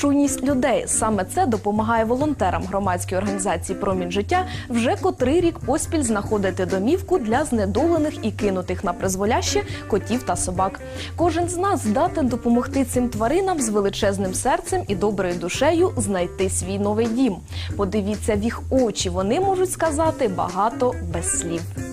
чуйність людей. Саме це допомагає волонтерам громадської організації Промінь життя вже котрий рік поспіль знаходити домівку для знедолених і кинутих на призволяще котів та собак. Кожен з нас здатен допомогти цим тваринам з величезним серцем і доброю душею знайти свій новий дім. Подивіться в їх очі. Вони можуть сказати багато без слів.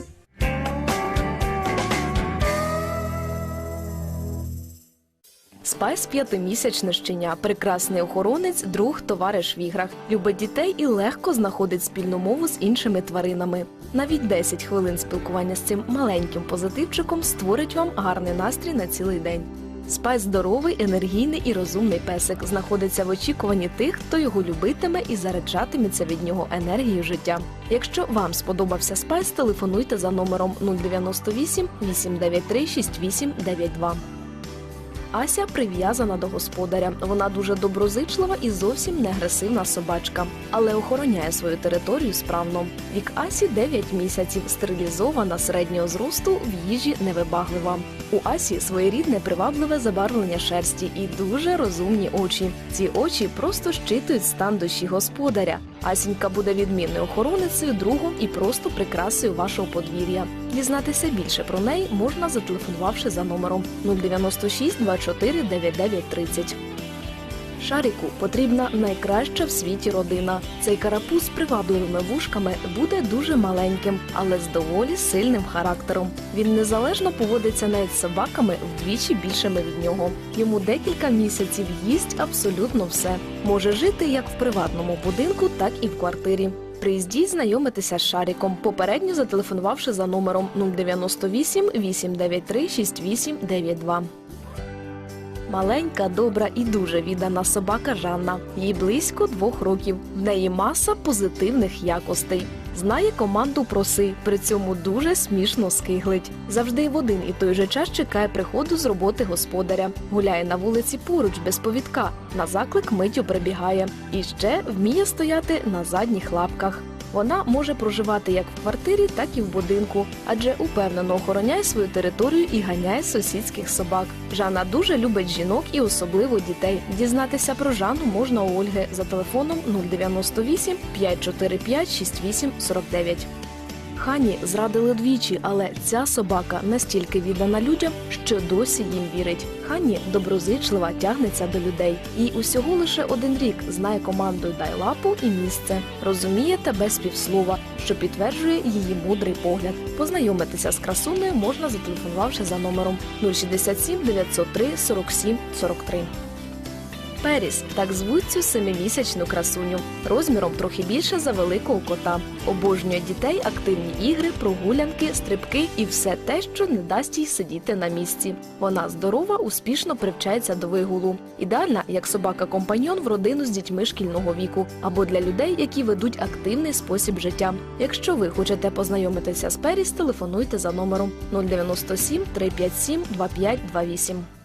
Спайс п'ятимісячне щеня, прекрасний охоронець, друг, товариш в іграх. Любить дітей і легко знаходить спільну мову з іншими тваринами. Навіть 10 хвилин спілкування з цим маленьким позитивчиком створить вам гарний настрій на цілий день. Спайс здоровий, енергійний і розумний песик знаходиться в очікуванні тих, хто його любитиме і заряджатиметься від нього енергією життя. Якщо вам сподобався спайс, телефонуйте за номером 098 893 6892. Ася прив'язана до господаря. Вона дуже доброзичлива і зовсім не агресивна собачка, але охороняє свою територію справно. Вік Асі 9 місяців, стерилізована середнього зросту, в їжі невибаглива. У Асі своєрідне привабливе забарвлення шерсті і дуже розумні очі. Ці очі просто щитують стан душі господаря. Асінька буде відмінною охороницею, другом і просто прикрасою вашого подвір'я. Дізнатися більше про неї можна зателефонувавши за номером 096 24 99 30. Шаріку потрібна найкраща в світі родина. Цей карапуз з привабливими вушками буде дуже маленьким, але з доволі сильним характером. Він незалежно поводиться навіть з собаками вдвічі більшими від нього. Йому декілька місяців їсть абсолютно все. Може жити як в приватному будинку, так і в квартирі. Приїздіть знайомитися з Шаріком, попередньо зателефонувавши за номером 098 893 6892. Маленька, добра і дуже віддана собака Жанна. Їй близько двох років. В неї маса позитивних якостей. Знає команду проси, при цьому дуже смішно скиглить. Завжди в один і той же час чекає приходу з роботи господаря. Гуляє на вулиці поруч без повідка. На заклик миттю прибігає. І ще вміє стояти на задніх лапках. Вона може проживати як в квартирі, так і в будинку, адже упевнено охороняє свою територію і ганяє сусідських собак. Жанна дуже любить жінок і особливо дітей. Дізнатися про Жанну можна у Ольги за телефоном 098 545 6849. Хані зрадили двічі, але ця собака настільки віддана людям, що досі їм вірить. Хані доброзичлива, тягнеться до людей. Їй усього лише один рік знає команду Дай лапу і місце. Розуміє тебе з півслова, що підтверджує її мудрий погляд. Познайомитися з красунею можна зателефонувавши за номером 067 903 47 43. Періс так звуть цю семимісячну красуню. Розміром трохи більше за великого кота. Обожнює дітей активні ігри, прогулянки, стрибки і все те, що не дасть їй сидіти на місці. Вона здорова, успішно привчається до вигулу. Ідеальна як собака-компаньон в родину з дітьми шкільного віку або для людей, які ведуть активний спосіб життя. Якщо ви хочете познайомитися з Періс, телефонуйте за номером 097 357 2528.